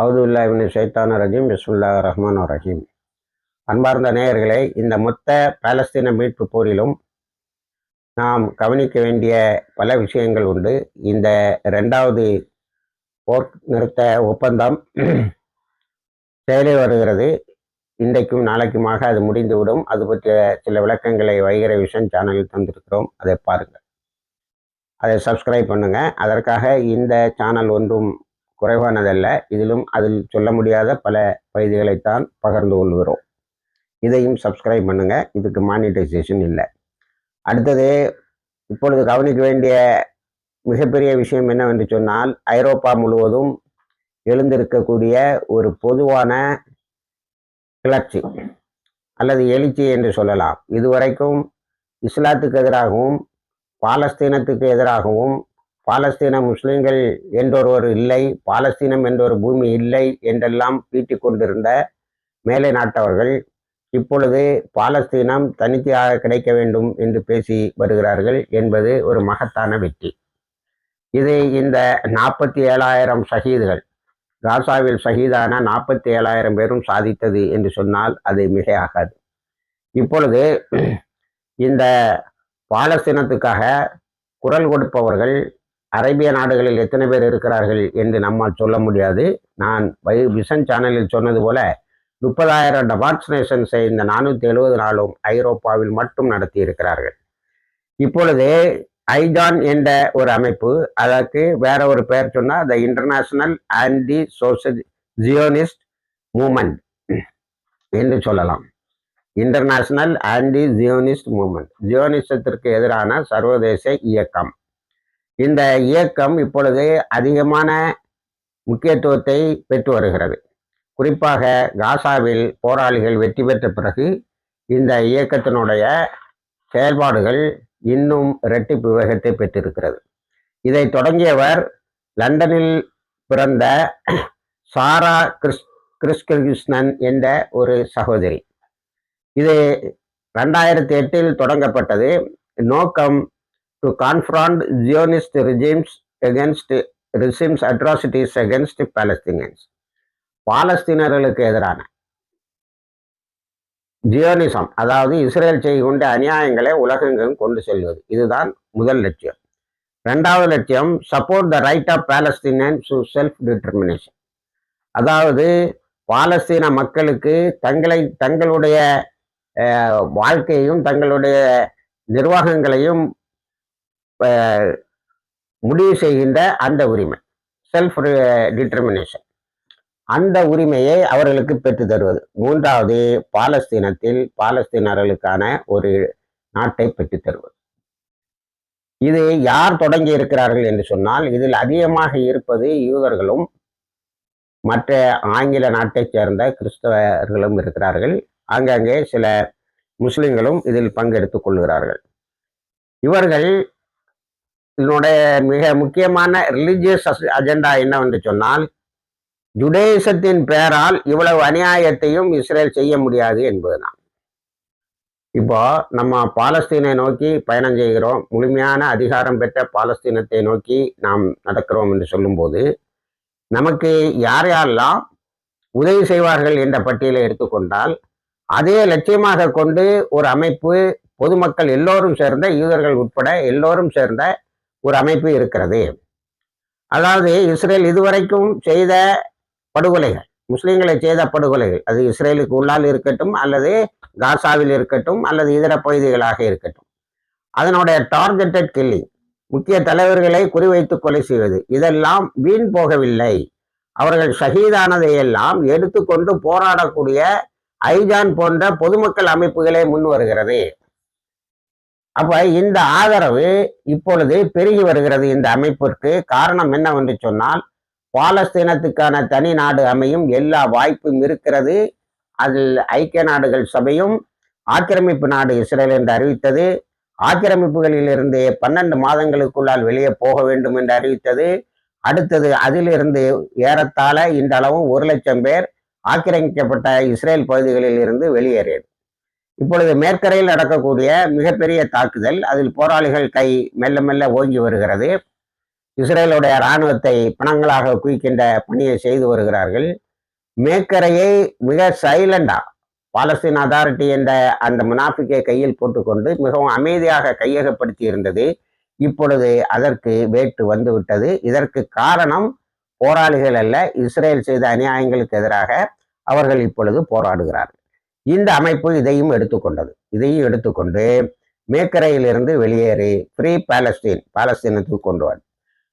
அவுதுல்லாவின் சைத்தான ரஜீம் பிஸ்முல்லா ரஹ்மான் ரஹீம். அன்பார்ந்த நேயர்களே இந்த மொத்த பாலஸ்தீன மீட்பு போரிலும் நாம் கவனிக்க வேண்டிய பல விஷயங்கள் உண்டு. இந்த ரெண்டாவது போர் நிறுத்த ஒப்பந்தம் செயலே வருகிறது. இன்றைக்கும் நாளைக்குமாக அது முடிந்துவிடும். அது பற்றிய சில விளக்கங்களை வைகிற விஷன் சேனலில் தந்திருக்கிறோம். அதை பாருங்கள். அதை சப்ஸ்கிரைப் பண்ணுங்கள் அதற்காக இந்த சேனல் ஒன்றும் குறைவானதல்ல. இதிலும் அதில் சொல்ல முடியாத பல பகுதிகளைத்தான் பகிர்ந்து கொள்கிறோம். இதையும் சப்ஸ்கிரைப் பண்ணுங்க. இதுக்கு மானிட்டைசேஷன் இல்லை. அடுத்தது இப்பொழுது கவனிக்க வேண்டிய மிகப்பெரிய விஷயம் என்னவென்று சொன்னால் ஐரோப்பா முழுவதும் எழுந்திருக்கக்கூடிய ஒரு பொதுவான கிளர்ச்சி அல்லது எழுச்சி என்று சொல்லலாம். இதுவரைக்கும் இஸ்லாத்துக்கு எதிராகவும் பாலஸ்தீனத்துக்கு எதிராகவும் பாலஸ்தீன முஸ்லிம்கள் என்றொருவர் இல்லை பாலஸ்தீனம் என்றொரு பூமி இல்லை என்றெல்லாம் பீட்டிக் கொண்டிருந்த மேலை நாட்டவர்கள் இப்பொழுது பாலஸ்தீனம் தனித்தையாக கிடைக்க வேண்டும் என்று பேசி வருகிறார்கள் என்பது ஒரு மகத்தான வெற்றி. இது இந்த நாற்பத்தி ஏழாயிரம் ஷஹீதுகள் காசாவில் ஷஹீதான நாற்பத்தி ஏழாயிரம் பேரும் சாதித்தது என்று சொன்னால் அது மிகையாகாது. இப்பொழுது இந்த பாலஸ்தீனத்துக்காக குரல் கொடுப்பவர்கள் அரேபிய நாடுகளில் எத்தனை பேர் இருக்கிறார்கள் என்று நம்மால் சொல்ல முடியாது. நான் வை விஷன் சேனலில் சொன்னது போல முப்பதாயிரம் டெமான்ஸ்ட்ரேஷன்ஸை இந்த நானூற்றி எழுபது நாளும் ஐரோப்பாவில் மட்டும் நடத்தி இருக்கிறார்கள். இப்பொழுது ஐஜான் என்ற ஒரு அமைப்பு அதற்கு வேற ஒரு பெயர் சொன்னால் the international anti social Zionist movement என்று சொல்லலாம். இன்டர்நேஷனல் ஆன்டி ஜியோனிஸ்ட் மூமெண்ட் ஜியோனிசத்திற்கு எதிரான சர்வதேச இயக்கம். இந்த இயக்கம் இப்பொழுது அதிகமான முக்கியத்துவத்தை பெற்று வருகிறது. குறிப்பாக காசாவில் போராளிகள் வெற்றி பெற்ற பிறகு இந்த இயக்கத்தினுடைய செயல்பாடுகள் இன்னும் இரட்டிப்பு வேகத்தை பெற்றிருக்கிறது. இதை தொடங்கியவர் லண்டனில் பிறந்த சாரா கிறிஸ் கிறிஸ்கிருஷ்ணன் என்ற ஒரு சகோதரி. இது ரெண்டாயிரத்தி எட்டில் தொடங்கப்பட்டது. நோக்கம் to confront Zionist regimes against regimes atrocities against Palestinians. பாலஸ்தீனர்களுக்கு எதிரான ஜியோனிசம் அதாவது இஸ்ரேல் செய்து கொண்ட அநியாயங்களை உலகெங்கும் கொண்டு செல்வது. இதுதான் முதல் லட்சியம். ரெண்டாவது லட்சியம் support the right of Palestinian to self determination அதாவது பாலஸ்தீன மக்களுக்கு தங்களை தங்களுடைய வாழ்க்கையையும் தங்களுடைய நிர்வாகங்களையும் முடிவு செய்கின்ற அந்த உரிமை. செல்ஃப் டிட்டர்மினேஷன் அந்த உரிமையை அவர்களுக்கு பெற்று தருவது. மூன்றாவது பாலஸ்தீனத்தில் பாலஸ்தீனர்களுக்கான ஒரு நாட்டை பெற்று தருவது. இது யார் தொடங்கி இருக்கிறார்கள் என்று சொன்னால் இதில் அதிகமாக இருப்பது யூதர்களும் மற்ற ஆங்கில நாட்டைச் சேர்ந்த கிறிஸ்தவர்களும் இருக்கிறார்கள். ஆங்காங்கே சில முஸ்லிம்களும் இதில் பங்கெடுத்துக் கொள்கிறார்கள். இவர்கள் இதனுடைய மிக முக்கியமான ரிலிஜியஸ் அஜெண்டா என்னவென்று சொன்னால் ஜுடேசத்தின் பெயரால் இவ்வளவு அநியாயத்தையும் இஸ்ரேல் செய்ய முடியாது என்பதுதான். இப்போ நம்ம பாலஸ்தீனை நோக்கி பயணம் செய்கிறோம். முழுமையான அதிகாரம் பெற்ற பாலஸ்தீனத்தை நோக்கி நாம் நடக்கிறோம் என்று சொல்லும்போது நமக்கு யார் யாரெல்லாம் உதவி செய்வார்கள் என்ற பட்டியலை எடுத்துக்கொண்டால் அதே லட்சியமாக கொண்டு ஒரு அமைப்பு பொதுமக்கள் எல்லோரும் சேர்ந்த யூதர்கள் உட்பட எல்லோரும் சேர்ந்த ஒரு அமைப்பு இருக்கிறது. அதாவது இஸ்ரேல் இதுவரைக்கும் செய்த படுகொலைகள் முஸ்லீம்களை செய்த படுகொலைகள் அது இஸ்ரேலுக்கு உள்ளால் இருக்கட்டும் அல்லது காசாவில் இருக்கட்டும் அல்லது இதர பகுதிகளாக இருக்கட்டும். அதனுடைய டார்கெட்டட் கில்லிங் முக்கிய தலைவர்களை குறிவைத்து கொலை செய்வது இதெல்லாம் வீண் போகவில்லை. அவர்கள் ஷஹீதானதையெல்லாம் எடுத்துக்கொண்டு போராடக்கூடிய ஐஜான் போன்ற பொதுமக்கள் அமைப்புகளே முன் வருகிறது. அப்ப இந்த ஆதரவு இப்பொழுது பெருகி வருகிறது இந்த அமைப்பிற்கு. காரணம் என்னவென்று சொன்னால் பாலஸ்தீனத்துக்கான தனி நாடு அமையும் எல்லா வாய்ப்பும் இருக்கிறது. அதில் ஐக்கிய நாடுகள் சபையும் ஆக்கிரமிப்பு நாடு இஸ்ரேல் என்று அறிவித்தது. ஆக்கிரமிப்புகளிலிருந்து பன்னெண்டு மாதங்களுக்குள்ளால் வெளியே போக வேண்டும் என்று அறிவித்தது. அடுத்தது அதிலிருந்து ஏறத்தாழ இந்த அளவும் ஒரு லட்சம் பேர் ஆக்கிரமிக்கப்பட்ட இஸ்ரேல் பகுதிகளில் இருந்து வெளியேறியது. இப்பொழுது மேற்கரையில் நடக்கக்கூடிய மிகப்பெரிய தாக்குதல் அதில் போராளிகள் கை மெல்ல மெல்ல ஓங்கி வருகிறது. இஸ்ரேலுடைய இராணுவத்தை பணங்களாக குவிக்கின்ற பணியை செய்து வருகிறார்கள். மேற்கரையை மிக சைலண்டா பாலஸ்தீன் அதாரிட்டி என்ற அந்த முனாஃபிக்கை கையில் போட்டுக்கொண்டு மிகவும் அமைதியாக கையகப்படுத்தி இருந்தது. இப்பொழுது அதற்கு வேட்டு வந்துவிட்டது இதற்கு காரணம் போராளிகள் அல்ல இஸ்ரேல் செய்த அநியாயங்களுக்கு எதிராக அவர்கள் இப்பொழுது போராடுகிறார்கள். இந்த அமைப்பு இதையும் எடுத்துக்கொண்டது. இதையும் எடுத்துக்கொண்டு மேக்கரையிலிருந்து வெளியேறி ஃப்ரீ பாலஸ்தீன் பாலஸ்தீனத்துக்கு கொண்டு வர.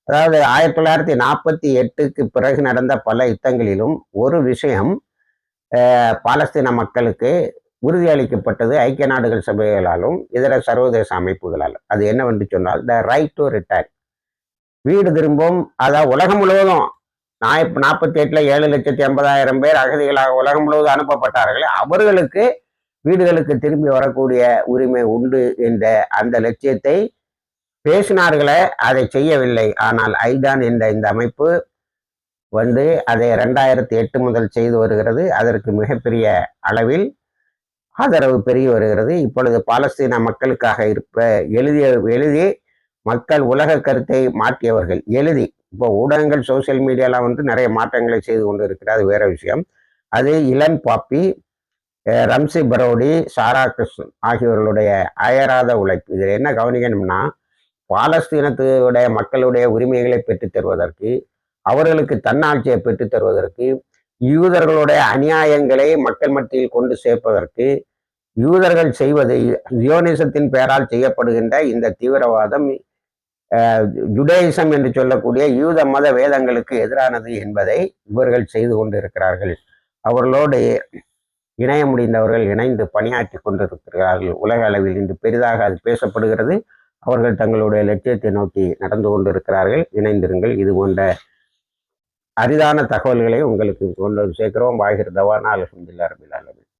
அதாவது ஆயிரத்தி தொள்ளாயிரத்தி நாற்பத்தி எட்டுக்கு பிறகு நடந்த பல யுத்தங்களிலும் ஒரு விஷயம் பாலஸ்தீன மக்களுக்கு உறுதியளிக்கப்பட்டது ஐக்கிய நாடுகள் சபைகளாலும் இதர சர்வதேச அமைப்புகளாலும். அது என்னவென்று சொன்னால் த ரைட் டு ரிட்டர்ன் வீடு திரும்பும் அதாவது உலகம் முழுவதும் நான் இப்போ நாற்பத்தி எட்டில் ஏழு லட்சத்தி எண்பதாயிரம் பேர் அகதிகளாக உலகம் முழுவதும் அனுப்பப்பட்டார்கள் அவர்களுக்கு வீடுகளுக்கு திரும்பி வரக்கூடிய உரிமை உண்டு என்ற அந்த லட்சியத்தை பேசினார்களே அதை செய்யவில்லை. ஆனால் ஐதான் என்ற இந்த அமைப்பு வந்து அதை ரெண்டாயிரத்தி எட்டு முதல் செய்து வருகிறது. அதற்கு மிகப்பெரிய அளவில் ஆதரவு பெருகி வருகிறது. இப்பொழுது பாலஸ்தீன மக்களுக்காக இருப்ப எழுதிய எழுதி மக்கள் உலக கருத்தை மாற்றியவர்கள். எழுதி இப்போ ஊடகங்கள் சோசியல் மீடியாலாம் வந்து நிறைய மாற்றங்களை செய்து கொண்டு இருக்கிறது. அது வேற விஷயம். அது இளன் பாப்பி ரம்சி பரோடி சாரா கிருஷ்ணன் ஆகியோர்களுடைய அயராத உழைப்பு. இதில் என்ன கவனிக்கணும்னா பாலஸ்தீனத்துடைய மக்களுடைய உரிமைகளை பெற்றுத் தருவதற்கு அவர்களுக்கு தன்னாட்சியை பெற்றுத் தருவதற்கு யூதர்களுடைய அநியாயங்களை மக்கள் மத்தியில் கொண்டு சேர்ப்பதற்கு யூதர்கள் செய்வது ஜியோனிசத்தின் பெயரால் செய்யப்படுகின்ற இந்த தீவிரவாதம் ஜுடேயிசம் என்று சொல்லக்கூடிய யூத மத வேதங்களுக்கு எதிரானது என்பதை இவர்கள் செய்து கொண்டிருக்கிறார்கள். அவர்களோடு இணைய முடிந்தவர்கள் இணைந்து பணியாற்றி கொண்டிருக்கிறார்கள். உலக அளவில் இன்று பெரிதாக அது பேசப்படுகிறது. அவர்கள் தங்களுடைய லட்சியத்தை நோக்கி நடந்து கொண்டிருக்கிறார்கள். இணைந்திருங்கள். இது போன்ற அரிதான தகவல்களை உங்களுக்கு கொண்டு சேர்க்கிறோம். வாகிர் தவானா. அலமதுல்லா ரபில்